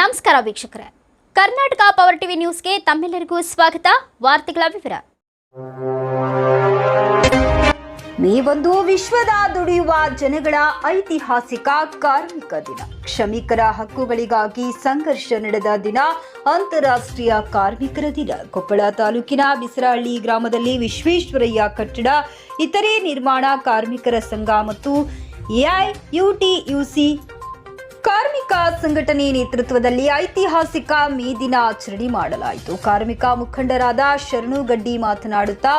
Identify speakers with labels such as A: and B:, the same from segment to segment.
A: ನಮಸ್ಕಾರ ವೀಕ್ಷಕರೇ. Karnataka power TV ನ್ಯೂಸ್ಗೆ ತಮ್ಮೆಲ್ಲರಿಗೂ ಸ್ವಾಗತ. ವಾರ್ತೆಗಳ ವಿವರ.
B: ನೀವೊಂದು ವಿಶ್ವದ ದುಡಿಯುವ ಜನಗಳ ಐತಿಹಾಸಿಕ ಕಾರ್ಮಿಕ ದಿನ. ಶ್ರಮಿಕರ ಹಕ್ಕುಗಳಿಗಾಗಿ ಸಂಘರ್ಷ ನಡೆದ ದಿನ ಅಂತಾರಾಷ್ಟ್ರೀಯ ಕಾರ್ಮಿಕರ ದಿನ. ಕೊಪ್ಪಳ ತಾಲೂಕಿನ ಬಿಸರಹಳ್ಳಿ ಗ್ರಾಮದಲ್ಲಿ ವಿಶ್ವೇಶ್ವರಯ್ಯ ಕಟ್ಟಡ, ಇತರೆ ನಿರ್ಮಾಣ ಕಾರ್ಮಿಕರ ಸಂಘ ಮತ್ತು ಎಐಯುಟಿಯುಸಿ ಕಾರ್ಮಿಕ ಸಂಘಟನೆ ನೇತೃತ್ವದಲ್ಲಿ ಐತಿಹಾಸಿಕ ಮೇ ದಿನ ಆಚರಣೆ ಮಾಡಲಾಯಿತು. ಕಾರ್ಮಿಕ ಮುಖಂಡರಾದ ಶರಣು ಗಡ್ಡಿ ಮಾತನಾಡುತ್ತಾ,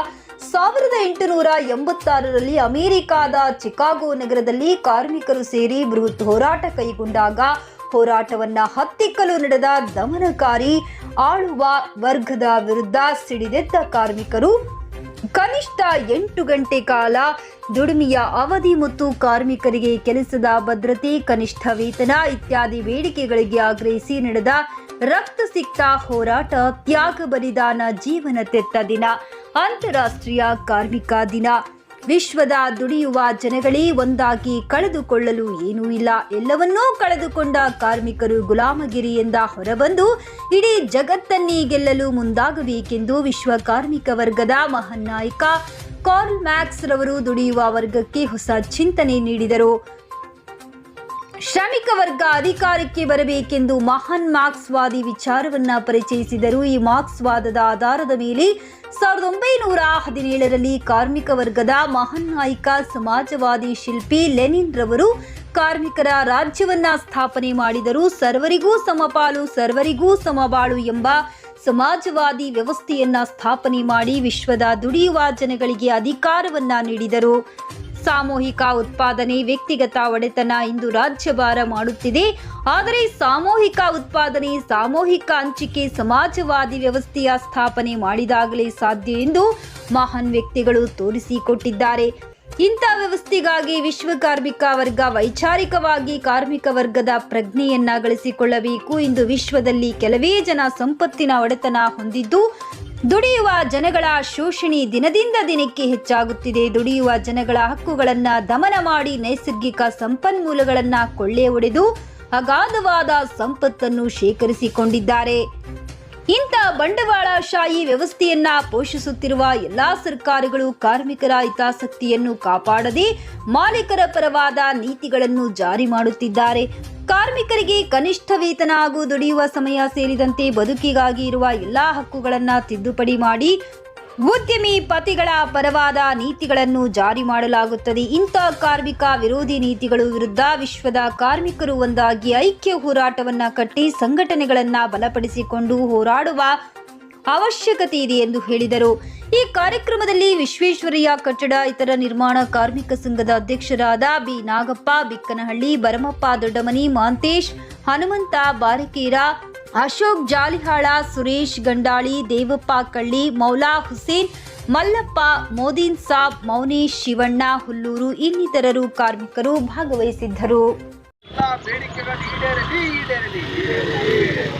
B: ಸಾವಿರದ ಎಂಟುನೂರ ಎಂಬತ್ತಾರರಲ್ಲಿ ಅಮೆರಿಕಾದ ಚಿಕಾಗೋ ನಗರದಲ್ಲಿ ಕಾರ್ಮಿಕರು ಸೇರಿ ಬೃಹತ್ ಹೋರಾಟ ಕೈಗೊಂಡಾಗ ಹೋರಾಟವನ್ನ ಹತ್ತಿಕ್ಕಲು ನಡೆದ ದಮನಕಾರಿ ಆಳುವ ವರ್ಗದ ವಿರುದ್ಧ ಸಿಡಿದೆದ್ದ ಕಾರ್ಮಿಕರು ಕನಿಷ್ಠ ಎಂಟು ಗಂಟೆ ಕಾಲ ದುಡಿಮೆಯ ಅವಧಿ ಮತ್ತು ಕಾರ್ಮಿಕರಿಗೆ ಕೆಲಸದ ಭದ್ರತೆ, ಕನಿಷ್ಠ ವೇತನ ಇತ್ಯಾದಿ ಬೇಡಿಕೆಗಳಿಗೆ ಆಗ್ರಹಿಸಿ ನಡೆದ ರಕ್ತ ಸಿಕ್ತ ಹೋರಾಟ ತ್ಯಾಗ ಬಲಿದಾನ ಜೀವನ ತೆತ್ತ ದಿನ, ಅಂತಾರಾಷ್ಟ್ರೀಯ ಕಾರ್ಮಿಕ ದಿನ. ವಿಶ್ವದ ದುಡಿಯುವ ಜನಗಳೇ ಒಂದಾಗಿ ಕಳೆದುಕೊಳ್ಳಲು ಏನೂ ಇಲ್ಲ. ಎಲ್ಲವನ್ನೂ ಕಳೆದುಕೊಂಡ ಕಾರ್ಮಿಕರು ಗುಲಾಮಗಿರಿಯಿಂದ ಹೊರಬಂದು ಇಡೀ ಜಗತ್ತನ್ನೇ ಗೆಲ್ಲಲು ಮುಂದಾಗಬೇಕೆಂದು ವಿಶ್ವ ಕಾರ್ಮಿಕ ವರ್ಗದ ಮಹಾನ್ ನಾಯಕ ಕಾರ್ಲ್ ಮ್ಯಾಕ್ಸ್ ರವರು ದುಡಿಯುವ ವರ್ಗಕ್ಕೆ ಹೊಸ ಚಿಂತನೆ ನೀಡಿದರು. ಶ್ರಮಿಕ ವರ್ಗ ಅಧಿಕಾರಕ್ಕೆ ಬರಬೇಕೆಂದು ಮಹಾನ್ ಮಾರ್ಕ್ಸ್ವಾದಿ ವಿಚಾರವನ್ನ ಪರಿಚಯಿಸಿದರು. ಈ ಮಾರ್ಕ್ಸ್ವಾದದ ಆಧಾರದ ಮೇಲೆ ಸಾವಿರದ ಒಂಬೈನೂರ ಹದಿನೇಳರಲ್ಲಿ ಕಾರ್ಮಿಕ ವರ್ಗದ ಮಹಾನ್ ನಾಯಕ, ಸಮಾಜವಾದಿ ಶಿಲ್ಪಿ ಲೆನಿನ್ ರವರು ಕಾರ್ಮಿಕರ ರಾಜ್ಯವನ್ನ ಸ್ಥಾಪನೆ ಮಾಡಿದರು. ಸರ್ವರಿಗೂ ಸಮಪಾಲು, ಸರ್ವರಿಗೂ ಸಮಬಾಳು ಎಂಬ ಸಮಾಜವಾದಿ ವ್ಯವಸ್ಥೆಯನ್ನ ಸ್ಥಾಪನೆ ಮಾಡಿ ವಿಶ್ವದ ದುಡಿಯುವ ಜನಗಳಿಗೆ ಅಧಿಕಾರವನ್ನ ನೀಡಿದರು. ಸಾಮೂಹಿಕ ಉತ್ಪಾದನೆ, ವ್ಯಕ್ತಿಗತ ಒಡೆತನ ಇಂದು ರಾಜ್ಯಭಾರ ಮಾಡುತ್ತಿದೆ. ಆದರೆ ಸಾಮೂಹಿಕ ಉತ್ಪಾದನೆ, ಸಾಮೂಹಿಕ ಹಂಚಿಕೆ, ಸಮಾಜವಾದಿ ವ್ಯವಸ್ಥೆಯ ಸ್ಥಾಪನೆ ಮಾಡಿದಾಗಲೇ ಸಾಧ್ಯ ಎಂದು ಮಹಾನ್ ವ್ಯಕ್ತಿಗಳು ತೋರಿಸಿಕೊಟ್ಟಿದ್ದಾರೆ. ಇಂಥ ವ್ಯವಸ್ಥೆಗಾಗಿ ವಿಶ್ವ ಕಾರ್ಮಿಕ ವರ್ಗ ವೈಚಾರಿಕವಾಗಿ ಕಾರ್ಮಿಕ ವರ್ಗದ ಪ್ರಜ್ಞೆಯನ್ನ ಗಳಿಸಿಕೊಳ್ಳಬೇಕು ಇಂದು ವಿಶ್ವದಲ್ಲಿ ಕೆಲವೇ ಜನ ಸಂಪತ್ತಿನ ಒಡೆತನ ಹೊಂದಿದ್ದು ದುಡಿಯುವ ಜನಗಳ ಶೋಷಣೆ ದಿನದಿಂದ ದಿನಕ್ಕೆ ಹೆಚ್ಚಾಗುತ್ತಿದೆ. ದುಡಿಯುವ ಜನಗಳ ಹಕ್ಕುಗಳನ್ನ ದಮನ ಮಾಡಿ ನೈಸರ್ಗಿಕ ಸಂಪನ್ಮೂಲಗಳನ್ನ ಕೊಳ್ಳೆ ಒಡೆದು ಅಗಾಧವಾದ ಸಂಪತ್ತನ್ನು ಶೇಖರಿಸಿಕೊಂಡಿದ್ದಾರೆ. ಇಂಥ ಬಂಡವಾಳಶಾಹಿ ವ್ಯವಸ್ಥೆಯನ್ನ ಪೋಷಿಸುತ್ತಿರುವ ಎಲ್ಲಾ ಸರ್ಕಾರಗಳು ಕಾರ್ಮಿಕರ ಹಿತಾಸಕ್ತಿಯನ್ನು ಕಾಪಾಡದೆ ಮಾಲೀಕರ ಪರವಾದ ನೀತಿಗಳನ್ನು ಜಾರಿ ಮಾಡುತ್ತಿದ್ದಾರೆ. ಕಾರ್ಮಿಕರಿಗೆ ಕನಿಷ್ಠ ವೇತನ ಹಾಗೂ ದುಡಿಯುವ ಸಮಯ ಸೇರಿದಂತೆ ಬದುಕಿಗಾಗಿ ಇರುವ ಎಲ್ಲಾ ಹಕ್ಕುಗಳನ್ನ ತಿದ್ದುಪಡಿ ಮಾಡಿ ಉದ್ಯಮಿ ಪತಿಗಳ ಪರವಾದ ನೀತಿಗಳನ್ನು ಜಾರಿ ಮಾಡಲಾಗುತ್ತದೆ. ಇಂಥ ಕಾರ್ಮಿಕ ವಿರೋಧಿ ನೀತಿಗಳು ವಿರುದ್ಧ ವಿಶ್ವದ ಕಾರ್ಮಿಕರು ಒಂದಾಗಿ ಐಕ್ಯ ಹೋರಾಟವನ್ನ ಕಟ್ಟಿ ಸಂಘಟನೆಗಳನ್ನ ಬಲಪಡಿಸಿಕೊಂಡು ಹೋರಾಡುವ ಅವಶ್ಯಕತೆ ಇದೆ ಎಂದು ಹೇಳಿದರು. ಈ ಕಾರ್ಯಕ್ರಮದಲ್ಲಿ ವಿಶ್ವೇಶ್ವರಯ್ಯ ಕಟ್ಟಡ, ಇತರ ನಿರ್ಮಾಣ ಕಾರ್ಮಿಕ ಸಂಘದ ಅಧ್ಯಕ್ಷರಾದ ಬಿ. ನಾಗಪ್ಪ, ಬಿಕ್ಕನಹಳ್ಳಿ ಭರಮಪ್ಪ ದೊಡ್ಡಮನಿ, ಮಾಂತೇಶ್, ಹನುಮಂತ, ಬಾರಕೇರ ಅಶೋಕ್ ಜಾಲಿಹಾಳ, ಸುರೇಶ್ ಗಂಡಾಳಿ, ದೇವಪ್ಪ ಕಳ್ಳಿ, ಮೌಲಾ ಹುಸೇನ್, ಮಲ್ಲಪ್ಪ, ಮೋದಿನ್ ಸಾಬ್, ಮೌನೇಶ್ ಶಿವಣ್ಣ, ಹುಲ್ಲೂರು ಇನ್ನಿತರರು ಕಾರ್ಮಿಕರು ಭಾಗವಹಿಸಿದ್ದರು.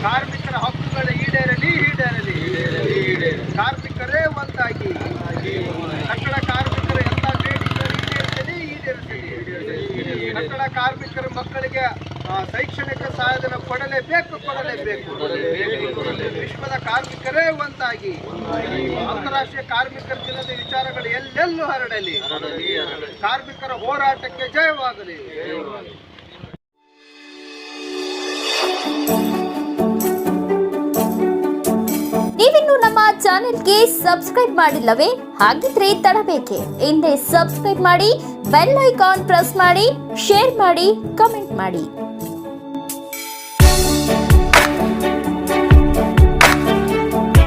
C: ಕಾರ್ಮಿಕರ ಹಕ್ಕುಗಳು ಈಡೇರಲಿ ಈಡೇರಲಿ ಕಾರ್ಮಿಕರೇ ಒಂದಾಗಿ ಕಟ್ಟಡ ಕಾರ್ಮಿಕರ ಎಲ್ಲ ಬೇಡಿಕೆಗಳು ಈಡೇರಿಸಲಿ ಈಡೇರಿಸಲಿ ಕಟ್ಟಡ ಕಾರ್ಮಿಕರ ಮಕ್ಕಳಿಗೆ ಆ, ಶೈಕ್ಷಣಿಕ ಸಹಾಯಧನ ಕೊಡಲೇಬೇಕು ಕೊಡಲೇಬೇಕು. ವಿಶ್ವದ ಕಾರ್ಮಿಕರೇ ಒಂದಾಗಿ. ಅಂತಾರಾಷ್ಟ್ರೀಯ ಕಾರ್ಮಿಕರ ದಿನದ ವಿಚಾರಗಳು ಎಲ್ಲೆಲ್ಲೂ ಹರಡಲಿ. ಕಾರ್ಮಿಕರ ಹೋರಾಟಕ್ಕೆ ಜಯವಾಗಲಿ.
A: ನೀವಿನ್ನು ನಮ್ಮ ಚಾನೆಲ್ಗೆ ಸಬ್ಸ್ಕ್ರೈಬ್ ಮಾಡಿಲ್ಲವೇ? ಹಾಗಿದ್ರೆ ತಡಬೇಕೆ. ಹಿಂದೆ ಸಬ್ಸ್ಕ್ರೈಬ್ ಮಾಡಿ, ಬೆಲ್ ಐಕಾನ್ ಪ್ರೆಸ್ ಮಾಡಿ, ಶೇರ್ ಮಾಡಿ, ಕಮೆಂಟ್ ಮಾಡಿ.